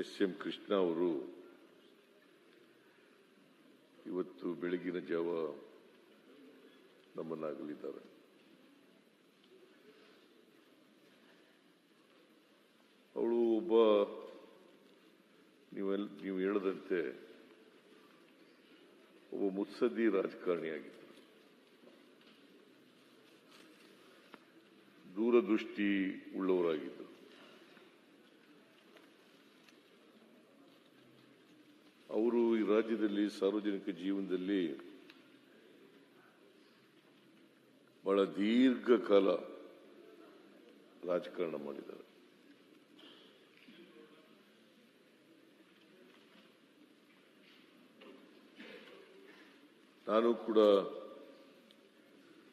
S M Krishna ಅವರು ಇವತ್ತು ಬೆಳಗಿನ ಜಾವ ನಮ್ಮನ್ನಾಗಲಿದ್ದಾರೆ. ಅವಳು ಒಬ್ಬ ನೀವೆಲ್ಲ ನೀವು ಹೇಳದಂತೆ ಒಬ್ಬ ಮುತ್ಸದ್ದಿ ರಾಜಕಾರಣಿಯಾಗಿದ್ದರು ದೂರದೃಷ್ಟಿ ಉಳ್ಳವರಾಗಿದ್ದರು ಅವರು ಈ ರಾಜ್ಯದಲ್ಲಿ ಸಾರ್ವಜನಿಕ ಜೀವನದಲ್ಲಿ ಬಹಳ ದೀರ್ಘಕಾಲ ರಾಜಕಾರಣ ಮಾಡಿದ್ದಾರೆ. ನಾನು ಕೂಡ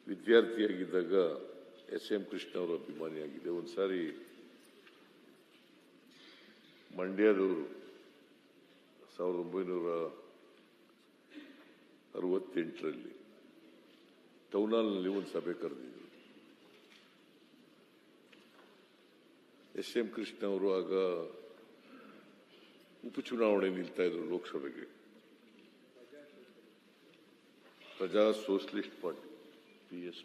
ವಿದ್ಯಾರ್ಥಿಯಾಗಿದ್ದಾಗ ಎಸ್ ಎಂ ಕೃಷ್ಣ ಅವರ ಅಭಿಮಾನಿಯಾಗಿದೆ ಒಂದ್ಸಾರಿ ಮಂಡ್ಯದವರು ಸಾವಿರದ ಒಂಬೈನೂರ ಅರವತ್ತೆಂಟರಲ್ಲಿ ಟೌನಾಲ್ನಲ್ಲಿ ಒಂದು ಸಭೆ ಕರೆದಿದ್ರು. ಎಸ್ ಎಂ ಕೃಷ್ಣ ಅವರು ಆಗ ಉಪಚುನಾವಣೆ ನಿಲ್ತಾ ಇದ್ರು ಲೋಕಸಭೆಗೆ. ಪ್ರಜಾ ಸೋಷಲಿಸ್ಟ್ ಪಾರ್ಟಿ, ಪಿ ಎಸ್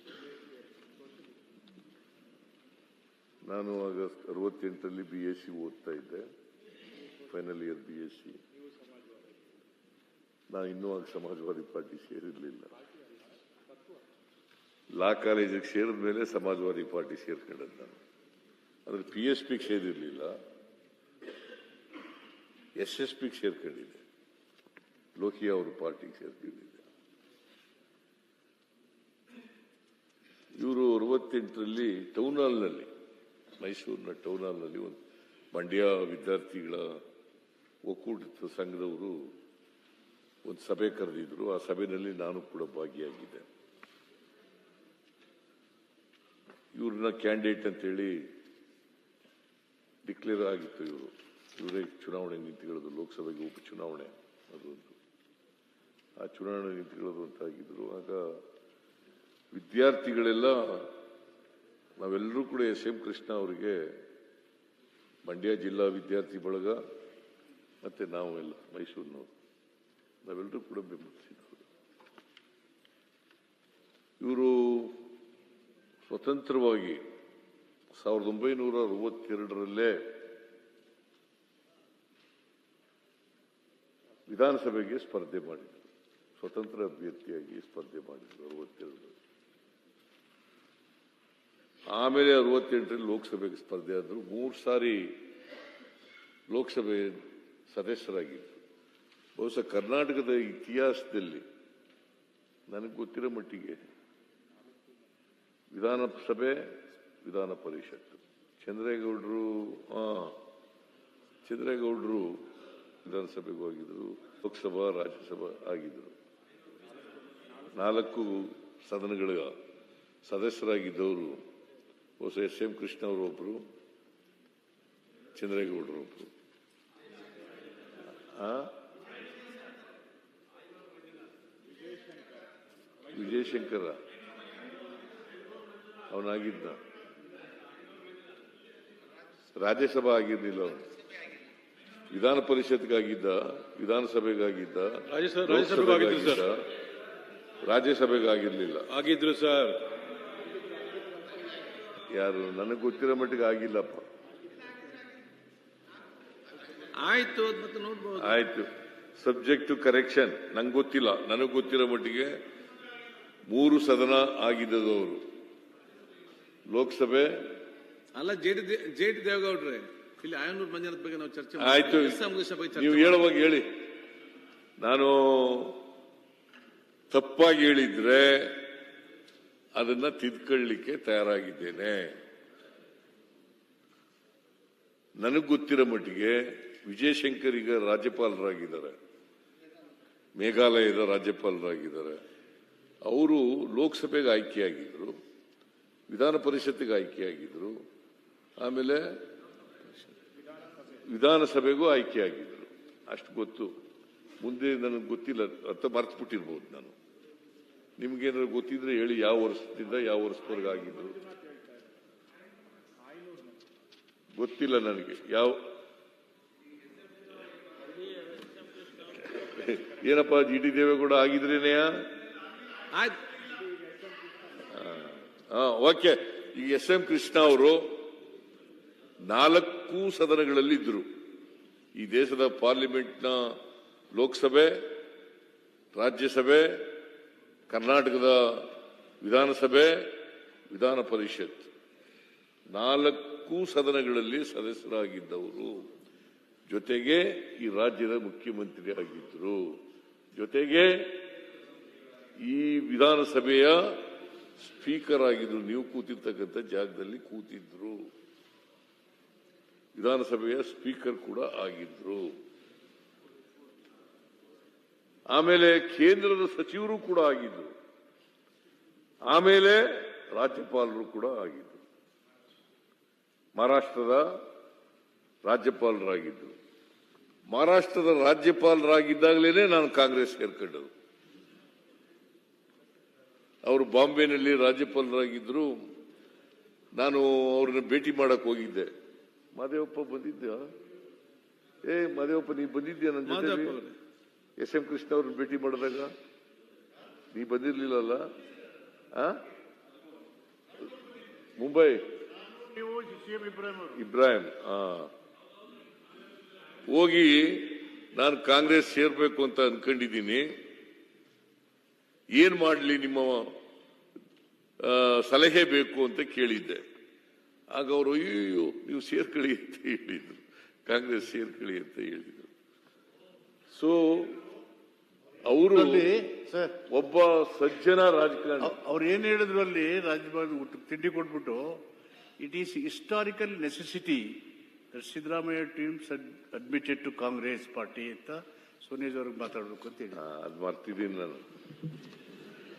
ನಾನು ಆಗ ಅರವತ್ತೆಂಟರಲ್ಲಿ ಬಿ ಎಸ್ ಸಿ ಓದ್ತಾ ಇದ್ದೆ, final year B S C. ನಾನು ಇನ್ನೂ ಸಮಾಜವಾದಿ ಪಾರ್ಟಿ ಸೇರಿರಲಿಲ್ಲ. ಲಾ ಕಾಲೇಜಿಗೆ ಸೇರಿದ ಮೇಲೆ ಸಮಾಜವಾದಿ ಪಾರ್ಟಿ ಸೇರ್ಕೊಂಡದ್ದು ನಾನು. ಅದ್ರ ಪಿ ಎಸ್ ಪಿಗೆ ಸೇರಿರಲಿಲ್ಲ. ಎಸ್ ಎಸ್ ಪಿಗೆ ಸೇರ್ಕೊಂಡಿದ್ದೆ. ಲೋಕಿಯಾ ಅವರು ಪಾರ್ಟಿಗೆ ಸೇರ್ಕೊಂಡಿದ್ದೆ. ಇವರು ಅರವತ್ತೆಂಟರಲ್ಲಿ ಟೌನ್ ಹಾಲ್ನಲ್ಲಿ ಮೈಸೂರಿನ ಟೌನ್ ಹಾಲ್ನಲ್ಲಿ ಒಂದು ಮಂಡ್ಯ ವಿದ್ಯಾರ್ಥಿಗಳ ಒಕ್ಕೂಟ ಸಂಘದವರು ಒಂದು ಸಭೆ ಕರೆದಿದ್ರು. ಆ ಸಭೆಯಲ್ಲಿ ನಾನು ಕೂಡ ಭಾಗಿಯಾಗಿದ್ದೆ. ಇವ್ರನ್ನ ಕ್ಯಾಂಡಿಡೇಟ್ ಅಂತೇಳಿ ಡಿಕ್ಲೇರ್ ಆಗಿತ್ತು ಇವರು. ಇವರೇ ಚುನಾವಣೆ ನಿಂತಿಗಳದು ಲೋಕಸಭೆಗೆ ಉಪಚುನಾವಣೆ ಅದೊಂದು ಆ ಚುನಾವಣೆ ಅಂತ ಆಗಿದ್ರು ಆಗ ವಿದ್ಯಾರ್ಥಿಗಳೆಲ್ಲ ನಾವೆಲ್ಲರೂ ಕೂಡ ಎಸ್ ಎಂ ಕೃಷ್ಣ ಅವರಿಗೆ ಮಂಡ್ಯ ಜಿಲ್ಲಾ ವಿದ್ಯಾರ್ಥಿ ಬಳಗ, ಮತ್ತೆ ನಾವೆಲ್ಲ ಮೈಸೂರಿನವರು. ನಾವೆಲ್ಲರೂ ಕೂಡ ಬೆಂಬಲಿಸಿದ್ರು ಇವರು ಸ್ವತಂತ್ರವಾಗಿ ಸಾವಿರದ ಒಂಬೈನೂರ ಅರವತ್ತೆರಡರಲ್ಲೇ ವಿಧಾನಸಭೆಗೆ ಸ್ಪರ್ಧೆ ಮಾಡಿದರು. ಸ್ವತಂತ್ರ ಅಭ್ಯರ್ಥಿಯಾಗಿ ಸ್ಪರ್ಧೆ ಮಾಡಿದರು ಅರವತ್ತೆರಡರಲ್ಲಿ. ಆಮೇಲೆ ಅರವತ್ತೆಂಟರಲ್ಲಿ ಲೋಕಸಭೆಗೆ ಸ್ಪರ್ಧೆ ಆದರು. ಮೂರು ಸಾರಿ ಲೋಕಸಭೆ ಸದಸ್ಯರಾಗಿದ್ದರು. ಬಹುಶಃ ಕರ್ನಾಟಕದ ಇತಿಹಾಸದಲ್ಲಿ ನನಗೆ ಗೊತ್ತಿರೋ ಮಟ್ಟಿಗೆ ವಿಧಾನಸಭೆ, ವಿಧಾನ ಪರಿಷತ್ತು. ಚಂದ್ರೇಗೌಡರು, ಹಾಂ, ಚಂದ್ರೇಗೌಡರು ವಿಧಾನಸಭೆಗೂ ಆಗಿದ್ರು ಲೋಕಸಭಾ, ರಾಜ್ಯಸಭಾ ಆಗಿದ್ರು. ನಾಲ್ಕು ಸದನಗಳ ಸದಸ್ಯರಾಗಿದ್ದವರು, ಬಹುಶಃ ಎಸ್ ಎಂ ಕೃಷ್ಣ ಅವರು ಒಬ್ರು ಚಂದ್ರೇಗೌಡರು ಒಬ್ರು ಆ? ವಿಜಯಶಂಕರ. ಅವನಾಗಿದ್ದ. ರಾಜ್ಯಸಭಾ ಆಗಿರ್ಲಿಲ್ಲ ಅವನು. ವಿಧಾನ ಪರಿಷತ್ಗಾಗಿದ್ದ ವಿಧಾನಸಭೆಗಾಗಿದ್ದ ರಾಜ್ಯಸಭೆಗಾಗಿರ್ಲಿಲ್ಲ. ಆಗಿದ್ರು ಸರ್. ಯಾರು? ನನಗೆ ಗೊತ್ತಿರೋ ಮಟ್ಟಿಗೆ ಆಗಿಲ್ಲಪ್ಪ. ಆಯ್ತು ಆಯ್ತು. ಸಬ್ಜೆಕ್ಟ್ ಟು ಕರೆಕ್ಷನ್ ನಂಗೆ ಗೊತ್ತಿಲ್ಲ. ನನಗೆ ಗೊತ್ತಿರೋ ಮಟ್ಟಿಗೆ ಮೂರು ಸದನ ಆಗಿದ್ದದವರು. ಲೋಕಸಭೆ? ಅಲ್ಲ ಜೆ ಡಿ ಜೆ ಡಿ ದೇವೇಗೌಡ್ರೆ ಇಲ್ಲಿ ಆಯನೂರು ಮಂಜನದ ಬಗ್ಗೆ ನಾವು ಚರ್ಚೆ ಆಯ್ತು. ನೀವು ಹೇಳುವಾಗ ಹೇಳಿ. ನಾನು ತಪ್ಪಾಗಿ ಹೇಳಿದ್ರೆ ಅದನ್ನ ತಿದ್ಕೊಳ್ಳಿಕ್ಕೆ ತಯಾರಾಗಿದ್ದೇನೆ. ನನಗೆ ಗೊತ್ತಿರೋ ಮಟ್ಟಿಗೆ ವಿಜಯಶಂಕರ್ ಈಗ ರಾಜ್ಯಪಾಲರಾಗಿದ್ದಾರೆ. ಮೇಘಾಲಯದ ರಾಜ್ಯಪಾಲರಾಗಿದ್ದಾರೆ. ಅವರು ಲೋಕಸಭೆಗೆ ಆಯ್ಕೆಯಾಗಿದ್ದರು ವಿಧಾನ ಪರಿಷತ್ತಿಗೆ ಆಯ್ಕೆಯಾಗಿದ್ದರು ಆಮೇಲೆ ವಿಧಾನಸಭೆಗೂ ಆಯ್ಕೆಯಾಗಿದ್ದರು ಅಷ್ಟು ಗೊತ್ತು. ಮುಂದೆ ನನಗೆ ಗೊತ್ತಿಲ್ಲ, ಅರ್ಥ ಮರ್ತ್ಬಿಟ್ಟಿರ್ಬೋದು ನಾನು. ನಿಮ್ಗೇನಾದ್ರು ಗೊತ್ತಿದ್ರೆ ಹೇಳಿ, ಯಾವ ವರ್ಷದಿಂದ ಯಾವ ವರ್ಷದವರೆಗೆ ಆಗಿದ್ರು ಗೊತ್ತಿಲ್ಲ ನನಗೆ. ಯಾವ ಏನಪ್ಪ, ಜಿ ಡಿ ದೇವೇಗೌಡ ಆಗಿದ್ರೇನೆಯಾ? ಆಯ್ತು ಓಕೆ. ಈ ಎಸ್ ಎಂ ಕೃಷ್ಣ ಅವರು ನಾಲ್ಕು ಸದನಗಳಲ್ಲಿ ಇದ್ರು ಈ ದೇಶದ ಪಾರ್ಲಿಮೆಂಟ್ನ ಲೋಕಸಭೆ, ರಾಜ್ಯಸಭೆ, ಕರ್ನಾಟಕದ ವಿಧಾನಸಭೆ, ವಿಧಾನ ಪರಿಷತ್. ನಾಲ್ಕು ಸದನಗಳಲ್ಲಿ ಸದಸ್ಯರಾಗಿದ್ದವರು. ಜೊತೆಗೆ ಈ ರಾಜ್ಯದ ಮುಖ್ಯಮಂತ್ರಿ ಆಗಿದ್ದರು. ಜೊತೆಗೆ ಈ ವಿಧಾನಸಭೆಯ ಸ್ಪೀಕರ್ ಆಗಿದ್ರು, ನೀವು ಕೂತಿರ್ತಕ್ಕಂಥ ಜಾಗದಲ್ಲಿ ಕೂತಿದ್ರು. ವಿಧಾನಸಭೆಯ ಸ್ಪೀಕರ್ ಕೂಡ ಆಗಿದ್ರು. ಆಮೇಲೆ ಕೇಂದ್ರದ ಸಚಿವರು ಕೂಡ ಆಗಿದ್ರು. ಆಮೇಲೆ ರಾಜ್ಯಪಾಲರು ಕೂಡ ಆಗಿದ್ರು. ಮಹಾರಾಷ್ಟ್ರದ ರಾಜ್ಯಪಾಲರಾಗಿದ್ರು. ಮಹಾರಾಷ್ಟ್ರದ ರಾಜ್ಯಪಾಲರಾಗಿದ್ದಾಗಲೇ ನಾನು ಕಾಂಗ್ರೆಸ್ ಸೇರ್ಕೊಂಡರು ಅವರು ಬಾಂಬೆನಲ್ಲಿ ರಾಜ್ಯಪಾಲರಾಗಿದ್ದರು ನಾನು ಅವ್ರನ್ನ ಭೇಟಿ ಮಾಡಕ್ಕೆ ಹೋಗಿದ್ದೆ. ಮಾದೇವಪ್ಪ ಬಂದಿದ್ದ ಏ ಮಾದೇವಪ್ಪ ನೀ ಬಂದಿದ್ದೀಯ ನನ್ನ ಜೊತೆ ಎಸ್ ಎಂ ಕೃಷ್ಣ ಅವ್ರನ್ನ ಭೇಟಿ ಮಾಡಿದಾಗ? ನೀ ಬಂದಿರ್ಲಿಲ್ಲಲ್ಲ? ಆ? ಮುಂಬೈ? ಇಬ್ರಾಹಿಂ ಹಾ ಹೋಗಿ ನಾನು ಕಾಂಗ್ರೆಸ್ ಸೇರ್ಬೇಕು ಅಂತ ಅನ್ಕೊಂಡಿದ್ದೀನಿ. ಏನ್ ಮಾಡ್ಲಿ ನಿಮ್ಮ ಸಲಹೆ ಬೇಕು ಅಂತ ಕೇಳಿದ್ದೆ. ಆಗ ಅವರು ಅಯ್ಯೋ ನೀವು ಸೇರ್ಕೊಳ್ಳಿ ಅಂತ ಹೇಳಿದ್ರು. ಕಾಂಗ್ರೆಸ್ ಸೇರ್ಕೊಳ್ಳಿ ಅಂತ ಹೇಳಿದ್ರು. ಸೊ ಅವರು ಒಬ್ಬ ಸಜ್ಜನ ರಾಜಕಾರಣಿ. ಅವ್ರು ಏನ್ ಹೇಳಿದ್ರು ಅಲ್ಲಿ ಊಟ- ತಿಂಡಿ ಕೊಟ್ಬಿಟ್ಟು it is historical necessity Siddaramaiah teams admitted to Congress party ಅಂತ ಸೋನಿಯಾಜ್ ಅವ್ರಿಗೆ ಮಾತಾಡ್ಬೇಕು ಅಂತ ಹೇಳಿ ಅದ್ ನಾನು.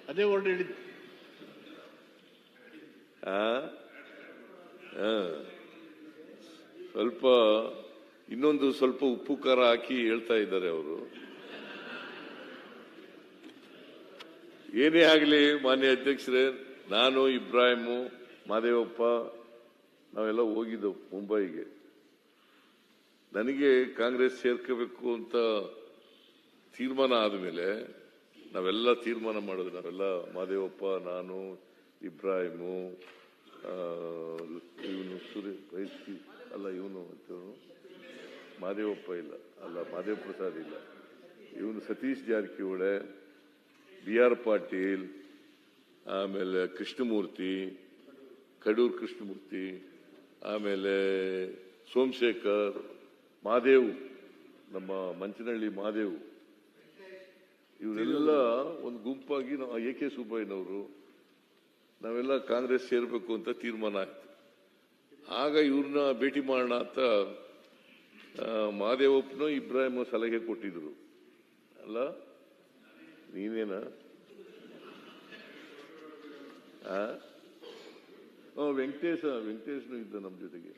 ಅದೇ ವರ್ಡ್ ಹೇಳಿದ್ ಆ? ಆ. ಸ್ವಲ್ಪ ಇನ್ನೊಂದು ಸ್ವಲ್ಪ ಉಪ್ಪು ಖಾರ ಹಾಕಿ ಹೇಳ್ತಾ ಇದ್ದಾರೆ ಅವರು. ಏನೇ ಆಗಲಿ, ಮಾನ್ಯ ಅಧ್ಯಕ್ಷರೇ, ನಾನು, ಇಬ್ರಾಹಿಮು, ಮಾದೇವಪ್ಪ, ನಾವೆಲ್ಲ ಹೋಗಿದ್ದೆವು ಮುಂಬೈಗೆ. ನನಗೆ ಕಾಂಗ್ರೆಸ್ ಸೇರ್ಕೋಬೇಕು ಅಂತ ತೀರ್ಮಾನ ಆದಮೇಲೆ ನಾವೆಲ್ಲ ತೀರ್ಮಾನ ಮಾಡಿದ್ವಿ. ನಾವೆಲ್ಲ ಮಾದೇವಪ್ಪ, ನಾನು ಇಬ್ರಾಹಿಮು ಇವನು ಸುರಿ ಬೈಸ್ಕಿ ಅಲ್ಲ ಇವನು ಅಂತವನು ಮಾದೇವಪ್ಪ ಇಲ್ಲ. ಅಲ್ಲ, ಮಾದೇವ ಪ್ರಸಾದ್ ಇಲ್ಲ. ಇವನು ಸತೀಶ್ ಜಾರಕಿಹೊಳೆ ಬಿ ಆರ್ ಪಾಟೀಲ್, ಆಮೇಲೆ ಕೃಷ್ಣಮೂರ್ತಿ, ಕಡೂರ್ ಕೃಷ್ಣಮೂರ್ತಿ, ಆಮೇಲೆ ಸೋಮಶೇಖರ್, ಮಾದೇವ್, ನಮ್ಮ ಮಂಚನಹಳ್ಳಿ ಮಾದೇವ್. ಇವರೆಲ್ಲ ಒಂದು ಗುಂಪಾಗಿ ನಾವು ಎ ಕೆ ಸುಬ್ಬಯ್ಯನವರು ನಾವೆಲ್ಲ ಕಾಂಗ್ರೆಸ್ ಸೇರಬೇಕು ಅಂತ ತೀರ್ಮಾನ ಆಯ್ತು. ಆಗ ಇವ್ರನ್ನ ಭೇಟಿ ಮಾಡೋಣ ಅಂತ ಮಹಾದೇವಪ್ಪನ ಇಬ್ರಾಹಿಂ ಸಲಹೆ ಕೊಟ್ಟಿದ್ರು. ಅಲ್ಲ, ನೀನೇನ? ವೆಂಕಟೇಶ, ವೆಂಕಟೇಶ್ನು ಇದ್ದ ನಮ್ಮ ಜೊತೆಗೆ.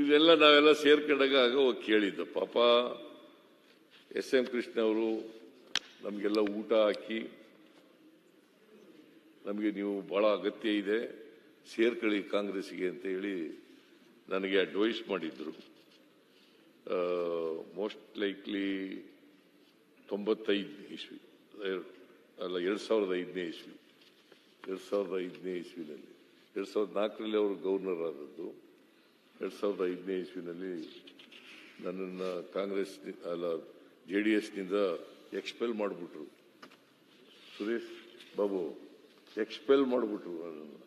ಇದೆಲ್ಲ ನಾವೆಲ್ಲ ಸೇರ್ಕೊಂಡಾಗ ಆಗ ಕೇಳಿದ್ದು, ಪಾಪ ಎಸ್ ಎಂ ಕೃಷ್ಣ ಅವರು ನಮಗೆಲ್ಲ ಊಟ ಹಾಕಿ, ನಮಗೆ ನೀವು ಬಹಳ ಅಗತ್ಯ ಇದೆ, ಸೇರ್ಕೊಳ್ಳಿ ಕಾಂಗ್ರೆಸ್ಗೆ ಅಂತ ಹೇಳಿ ನನಗೆ ಅಡ್ವೈಸ್ ಮಾಡಿದ್ರು. ಮೋಸ್ಟ್ ಲೈಕ್ಲಿ ತೊಂಬತ್ತೈದನೇ ಇಸ್ವಿ, ಅಲ್ಲ ಎರಡು ಸಾವಿರದ ಐದನೇ ಇಸ್ವಿ, ಎರಡು ಸಾವಿರದ ಐದನೇ ಇಸ್ವಿನಲ್ಲಿ. ಎರಡು ಸಾವಿರದ ನಾಲ್ಕರಲ್ಲಿ ಅವರು ಗವರ್ನರ್ ಆದದ್ದು. ಎರಡು ಸಾವಿರದ ಐದನೇ ಇಸ್ವಿನಲ್ಲಿ ನನ್ನನ್ನು ಕಾಂಗ್ರೆಸ್, ಅಲ್ಲ ಜೆ ಡಿ ಎಸ್ನಿಂದ ಎಕ್ಸ್ಪೆಲ್ ಮಾಡಿಬಿಟ್ರು. ಸುರೇಶ್ ಬಾಬು ಎಕ್ಸ್ಪೆಲ್ ಮಾಡಿಬಿಟ್ರು ಅದನ್ನು.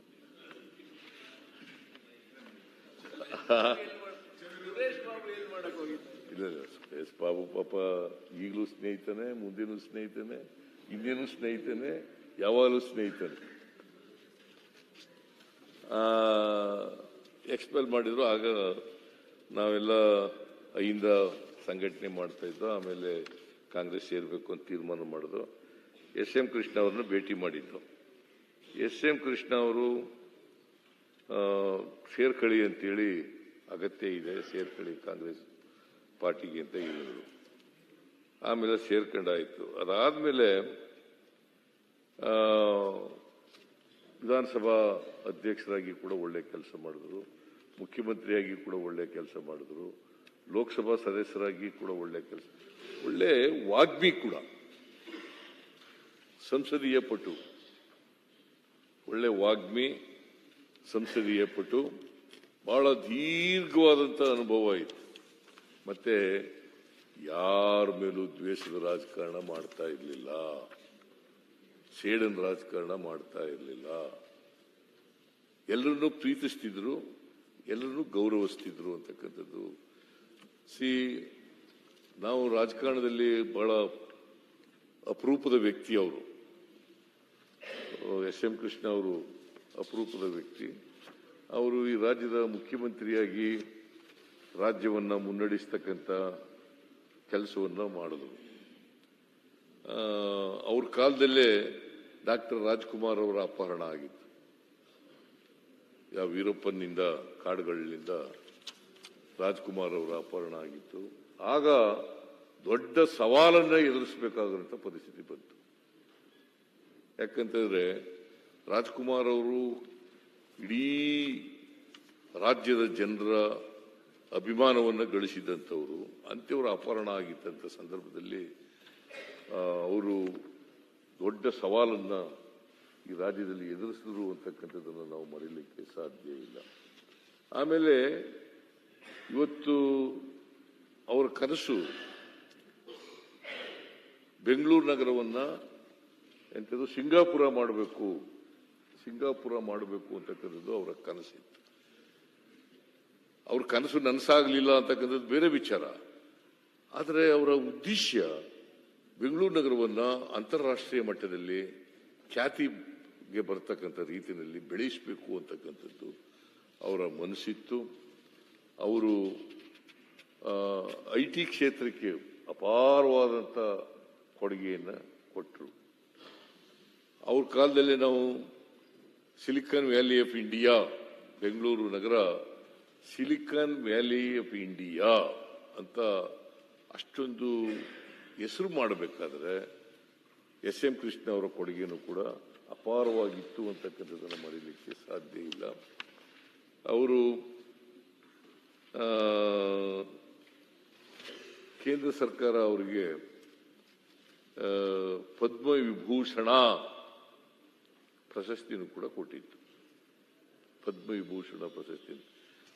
ಎಸ್ ಬಾಬು ಪಾಪ ಈಗಲೂ ಸ್ನೇಹಿತನೇ, ಮುಂದಿನೂ ಸ್ನೇಹಿತನೇ, ಇನ್ನೇನು ಸ್ನೇಹಿತನೇ, ಯಾವಾಗಲೂ ಸ್ನೇಹಿತನೇ. ಎಕ್ಸ್ಪೆಲ್ ಮಾಡಿದ್ರು, ಆಗ ನಾವೆಲ್ಲ ಅಯ್ಯಿಂದ ಸಂಘಟನೆ ಮಾಡ್ತಾ ಇದ್ದೋ, ಆಮೇಲೆ ಕಾಂಗ್ರೆಸ್ ಸೇರಬೇಕು ಅಂತ ತೀರ್ಮಾನ ಮಾಡಿದ್ರು. ಎಸ್ ಎಂ ಕೃಷ್ಣ ಅವ್ರನ್ನ ಭೇಟಿ ಮಾಡಿದ್ದು. ಎಸ್ ಎಂ ಕೃಷ್ಣ ಅವರು ಸೇರ್ಕಳಿ ಅಂತೇಳಿ ಅಗತ್ಯ ಇದೆ, ಸೇರ್ಕಳಿ ಕಾಂಗ್ರೆಸ್ ಪಾರ್ಟಿಗೆ ಅಂತ ಹೇಳಿದರು. ಆಮೇಲೆ ಸೇರ್ಕೊಂಡಾಯಿತು ಅದಾದಮೇಲೆ ವಿಧಾನಸಭಾ ಅಧ್ಯಕ್ಷರಾಗಿ ಕೂಡ ಒಳ್ಳೆ ಕೆಲಸ ಮಾಡಿದ್ರು. ಮುಖ್ಯಮಂತ್ರಿಯಾಗಿ ಕೂಡ ಒಳ್ಳೆ ಕೆಲಸ ಮಾಡಿದ್ರು. ಲೋಕಸಭಾ ಸದಸ್ಯರಾಗಿ ಕೂಡ ಒಳ್ಳೆ ಕೆಲಸ ಒಳ್ಳೆ ವಾಗ್ಮಿ ಕೂಡ. ಸಂಸದೀಯ ಪಟು. ಒಳ್ಳೆ ವಾಗ್ಮಿ, ಸಂಸದೀಯ ಪಟು. ಬಹಳ ದೀರ್ಘವಾದಂಥ ಅನುಭವ ಇತ್ತು. ಮತ್ತೆ ಯಾರ ಮೇಲೂ ದ್ವೇಷದ ರಾಜಕಾರಣ ಮಾಡ್ತಾ ಇರಲಿಲ್ಲ. ಸೇಡನ್ ರಾಜಕಾರಣ ಮಾಡ್ತಾ ಇರಲಿಲ್ಲ. ಎಲ್ಲರನ್ನೂ ಪ್ರೀತಿಸ್ತಿದ್ರು, ಎಲ್ಲರನ್ನೂ ಗೌರವಿಸ್ತಿದ್ರು ಅಂತಕ್ಕಂಥದ್ದು. ಸಿ ನಾವು ರಾಜಕಾರಣದಲ್ಲಿ ಬಹಳ ಅಪರೂಪದ ವ್ಯಕ್ತಿ ಅವರು. ಎಸ್. ಎಂ. ಕೃಷ್ಣ ಅವರು ಅಪರೂಪದ ವ್ಯಕ್ತಿ. ಅವರು ಈ ರಾಜ್ಯದ ಮುಖ್ಯಮಂತ್ರಿಯಾಗಿ ರಾಜ್ಯವನ್ನ ಮುನ್ನಡೆಸ್ತಕ್ಕಂಥ ಕೆಲಸವನ್ನ ಮಾಡಿದ್ರು. ಅವ್ರ ಕಾಲದಲ್ಲೇ ಡಾಕ್ಟರ್ ರಾಜ್ಕುಮಾರ್ ಅವರ ಅಪಹರಣ ಆಗಿತ್ತು. ಯಾವ ವೀರಪ್ಪನಿಂದ ಕಾಡುಗಳಿಂದ ರಾಜ್ಕುಮಾರ್ ಅವರ ಅಪಹರಣ ಆಗಿತ್ತು. ಆಗ ದೊಡ್ಡ ಸವಾಲನ್ನ ಎದುರಿಸಬೇಕಾಗಿರುವಂತಹ ಪರಿಸ್ಥಿತಿ ಬಂತು. ಯಾಕಂತಂದ್ರೆ ರಾಜ್ಕುಮಾರ್ ಅವರು ಇಡೀ ರಾಜ್ಯದ ಜನರ ಅಭಿಮಾನವನ್ನು ಗಳಿಸಿದಂಥವರು ಅಂತ್ಯವರ ಅಪಹರಣ ಆಗಿದ್ದಂಥ ಸಂದರ್ಭದಲ್ಲಿ ಅವರು ದೊಡ್ಡ ಸವಾಲನ್ನ ಈ ರಾಜ್ಯದಲ್ಲಿ ಎದುರಿಸಿದ್ರು ಅಂತಕ್ಕಂಥದ್ದನ್ನು ನಾವು ಮರೀಲಿಕ್ಕೆ ಸಾಧ್ಯ ಇಲ್ಲ. ಆಮೇಲೆ ಇವತ್ತು ಅವರ ಕನಸು ಬೆಂಗಳೂರು ನಗರವನ್ನ ಎಂಥದ್ದು ಸಿಂಗಾಪುರ ಮಾಡಬೇಕು ಸಿಂಗಾಪುರ ಮಾಡಬೇಕು ಅಂತಕ್ಕಂಥದ್ದು ಅವರ ಕನಸಿತ್ತು. ಅವ್ರ ಕನಸು ನನಸಾಗಲಿಲ್ಲ ಅಂತಕ್ಕಂಥದ್ದು ಬೇರೆ ವಿಚಾರ. ಆದರೆ ಅವರ ಉದ್ದೇಶ ಬೆಂಗಳೂರು ನಗರವನ್ನ ಅಂತಾರಾಷ್ಟ್ರೀಯ ಮಟ್ಟದಲ್ಲಿ ಖ್ಯಾತಿಗೆ ಬರತಕ್ಕಂಥ ರೀತಿಯಲ್ಲಿ ಬೆಳೆಸಬೇಕು ಅಂತಕ್ಕಂಥದ್ದು ಅವರ ಮನಸ್ಸಿತ್ತು. ಅವರು ಐ ಟಿ ಕ್ಷೇತ್ರಕ್ಕೆ ಅಪಾರವಾದಂಥ ಕೊಡುಗೆಯನ್ನು ಕೊಟ್ಟರು ಅವ್ರ ಕಾಲದಲ್ಲಿ ನಾವು silicon valley of India, Bengaluru Nagar, silicon valley of India ಅಂತ ಅಷ್ಟೊಂದು ಹೆಸರು ಮಾಡಬೇಕಾದ್ರೆ ಎಸ್ ಎಂ ಕೃಷ್ಣ ಅವರ ಕೊಡುಗೆನೂ ಕೂಡ ಅಪಾರವಾಗಿತ್ತು ಅಂತಕ್ಕಂಥದ್ದನ್ನು ಮರೀಲಿಕ್ಕೆ ಸಾಧ್ಯ ಇಲ್ಲ. ಅವರು ಕೇಂದ್ರ ಸರ್ಕಾರ ಅವರಿಗೆ ಪದ್ಮ ವಿಭೂಷಣ ಪ್ರಶಸ್ತಿಯನ್ನು ಕೂಡ ಕೊಟ್ಟಿತ್ತು. ಪದ್ಮ ವಿಭೂಷಣ ಪ್ರಶಸ್ತಿ.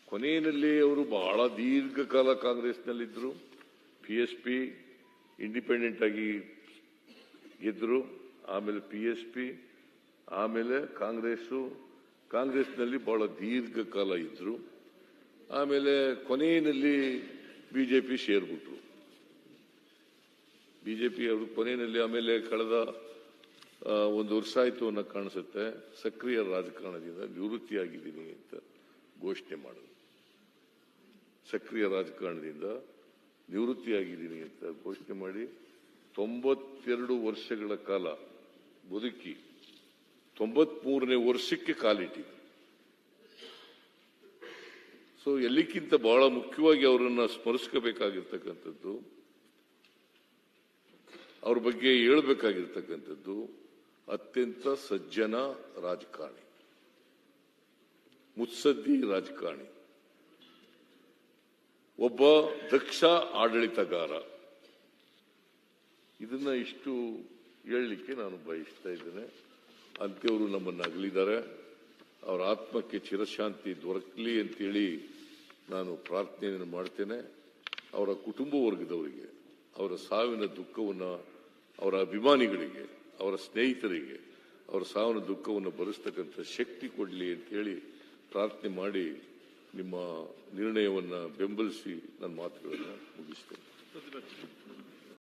ಕೊನೆಯಲ್ಲಿ ಅವರು ಬಹಳ ದೀರ್ಘಕಾಲ ಕಾಂಗ್ರೆಸ್ನಲ್ಲಿದ್ದರು. ಪಿ ಎಸ್ ಪಿ ಇಂಡಿಪೆಂಡೆಂಟ್ ಆಗಿ ಗೆದ್ದರು. ಆಮೇಲೆ ಪಿ ಎಸ್ ಪಿ ಆಮೇಲೆ ಕಾಂಗ್ರೆಸ್ಸು. ಕಾಂಗ್ರೆಸ್ನಲ್ಲಿ ಬಹಳ ದೀರ್ಘಕಾಲ ಇದ್ದರು. ಆಮೇಲೆ ಕೊನೆಯಲ್ಲಿ ಬಿಜೆಪಿ ಸೇರ್ಬಿಟ್ರು. ಬಿಜೆಪಿ ಅವರು ಕೊನೆಯಲ್ಲಿ ಆಮೇಲೆ ಕಳೆದ ಒಂದು ವರ್ಷ ಆಯಿತು ಅನ್ನೋ ಕಾಣಿಸುತ್ತೆ. ಸಕ್ರಿಯ ರಾಜಕಾರಣದಿಂದ ನಿವೃತ್ತಿಯಾಗಿದ್ದೀನಿ ಅಂತ ಘೋಷಣೆ ಮಾಡಿದ್ರು ಸಕ್ರಿಯ ರಾಜಕಾರಣದಿಂದ ನಿವೃತ್ತಿಯಾಗಿದ್ದೀನಿ ಅಂತ ಘೋಷಣೆ ಮಾಡಿ ತೊಂಬತ್ತೆರಡು ವರ್ಷಗಳ ಕಾಲ ಬದುಕಿ, ತೊಂಬತ್ಮೂರನೇ ವರ್ಷಕ್ಕೆ ಕಾಲಿಟ್ಟಿದ್ರು ಸೊ ಎಲ್ಲಿಕ್ಕಿಂತ ಬಹಳ ಮುಖ್ಯವಾಗಿ ಅವರನ್ನು ಸ್ಮರಿಸ್ಕೋಬೇಕಾಗಿರ್ತಕ್ಕಂಥದ್ದು ಅವ್ರ ಬಗ್ಗೆ ಹೇಳ್ಬೇಕಾಗಿರ್ತಕ್ಕಂಥದ್ದು ಅತ್ಯಂತ ಸಜ್ಜನ ರಾಜಕಾರಣಿ, ಮುತ್ಸದ್ದಿ ರಾಜಕಾರಣಿ. ಒಬ್ಬ ದಕ್ಷ ಆಡಳಿತಗಾರ. ಇದನ್ನ ಇಷ್ಟು ಹೇಳಲಿಕ್ಕೆ ನಾನು ಬಯಸ್ತಾ ಇದ್ದೇನೆ. ಅಂತ್ಯವರು ನಮ್ಮನ್ನು ಅಗಲಿದ್ದಾರೆ ಅವರ ಆತ್ಮಕ್ಕೆ ಚಿರಶಾಂತಿ ದೊರಕಲಿ ಅಂತೇಳಿ ನಾನು ಪ್ರಾರ್ಥನೆಯನ್ನು ಮಾಡ್ತೇನೆ. ಅವರ ಕುಟುಂಬ ವರ್ಗದವರಿಗೆ, ಅವರ ಸಾವಿನ ದುಃಖವನ್ನು ಅವರ ಅಭಿಮಾನಿಗಳಿಗೆ, ಅವರ ಸ್ನೇಹಿತರಿಗೆ, ಅವರ ಸಾವಿನ ದುಃಖವನ್ನು ಭರಿಸ್ತಕ್ಕಂಥ ಶಕ್ತಿ ಕೊಡಲಿ ಅಂತೇಳಿ ಪ್ರಾರ್ಥನೆ ಮಾಡಿ ನಿಮ್ಮ ನಿರ್ಣಯವನ್ನು ಬೆಂಬಲಿಸಿ ನನ್ನ ಮಾತುಗಳನ್ನು ಮುಗಿಸ್ತೇನೆ.